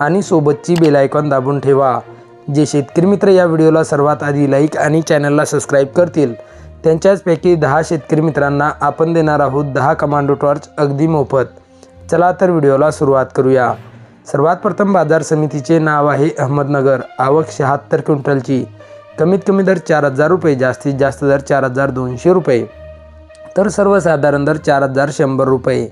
आणि सोबतची बेलायकॉन दाबून ठेवा. जे शेतकरी मित्र या व्हिडिओला सर्वात आधी लाईक आणि चॅनलला सबस्क्राईब करतील त्यांच्याचपैकी दहा शेतकरी मित्रांना आपण देणार आहोत दहा कमांडो टॉर्च अगदी मोफत. चला तर व्हिडिओला सुरुवात करूया. सर्वात प्रथम बाजार समितीचे नाव आहे अहमदनगर. आवक शहात्तर क्विंटलची. कमीत कमी दर चार हजार रुपये जास्तीत जास्त दर चार हजार दोनशे रुपये. तर सर्वसाधारण दर चार हजार शंभर रुपये.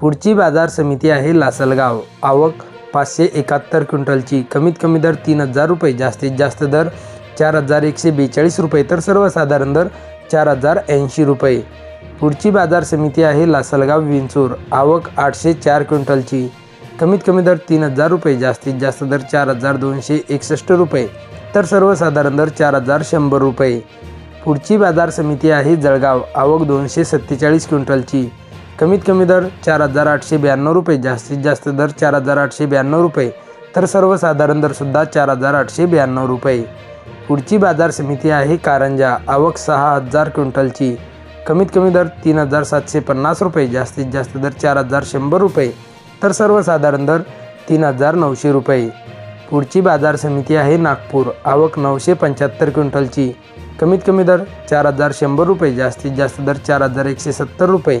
पुढची बाजार समिती आहे लासलगाव. आवक पाचशे एकाहत्तर क्विंटलची. कमीत कमी दर तीन हजार रुपये. जास्तीत जास्त दर चार हजार एकशे बेचाळीस रुपये. तर सर्वसाधारण दर चार हजार ऐंशी रुपये. पुढची बाजार समिती आहे लासलगाव विंचूर. आवक आठशे चार क्विंटलची. कमीत कमी दर तीन हजार रुपये. जास्तीत जास्त दर चार हजार दोनशे एकसष्ट रुपये. तर सर्वसाधारण दर चार हजार शंभर रुपये. पुढची बाजार समिती आहे जळगाव. आवक दोनशे सत्तेचाळीस क्विंटलची. कमीत कमी दर चार हजार आठशे ब्याण्णव रुपये जास्तीत जास्त दर चार हजार आठशे ब्याण्णव रुपये तर सर्वसाधारण दरसुद्धा चार हजार आठशे ब्याण्णव रुपये. पुढची बाजार समिती आहे कारंजा. आवक सहा हजार क्विंटलची. कमीत कमी दर तीन हजार सातशे पन्नास रुपये जास्तीत जास्त दर चार हजार शंभर रुपये तर सर्वसाधारण दर तीन हजार नऊशे रुपये. पुढची बाजार समिती आहे नागपूर. आवक नऊशे पंच्याहत्तर क्विंटलची. कमीत कमी दर चार हजार शंभर रुपये जास्तीत जास्त दर चार हजार एकशे सत्तर रुपये